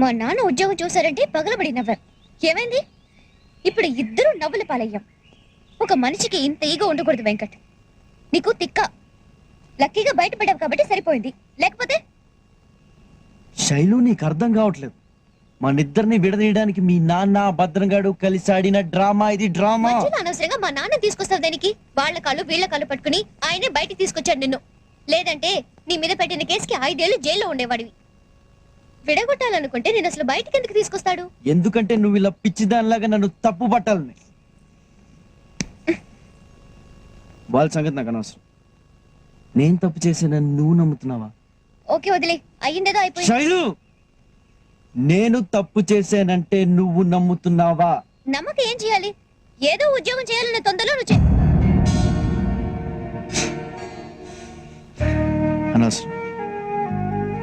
మా నాన్న ఉద్యోగం చూసారంటే పగలబడి నవ్వారు. ఏమైంది? ఇప్పుడు ఇద్దరు నవ్వుల పాలయ్యాం. ఒక మనిషికి ఇంత ఈగ ఉండకూడదు వెంకట్. నీకు తిక్క. లక్కీగా బయటపడ్డావు కాబట్టి సరిపోయింది. లేకపోతే? శైలు నీకు అర్థం కావట్లేదు. మనిద్దరిని విడదీయడానికి మీ నాన్న భద్రంగాడు కలిసి ఆడిన డ్రామా ఇది డ్రామా? మధ్యలో అనవసరంగా మా నాన్న తీసుకొస్తావు దానికి? వాళ్ళ కాళ్ళు వీళ్ళ కాళ్ళు పట్టుకుని ఆయనే బయటికి తీసుకొచ్చాడు నిన్ను. లేదంటే నీ మీద పెట్టిన కేసుకి ఐదేళ్ళు జైల్లో ఉండేవాడివి. విడగొట్టాలనుకుంటే నేను అసలు బయటికి ఎందుకు తీసుకొస్తాడు? ఎందుకంటే నువ్వు ఇలా పిచ్చిదానిలాగా నన్ను తప్పు పట్టాలని. వాళ్ళ సంగతి నాకు అనవసరం. నేను తప్పు చేసిన నువ్వు నమ్ముతున్నావా? ఓకే వదిలే. అయ్యిందేదో అయిపోయింది. నేను తప్పు చేశానంటే నువ్వు నమ్ముతున్నావా? నమ్మకం ఏం చేయాలి? ఏదో ఉద్యోగం చేయాలనే తొందరలో నువ్వు అనవసరం.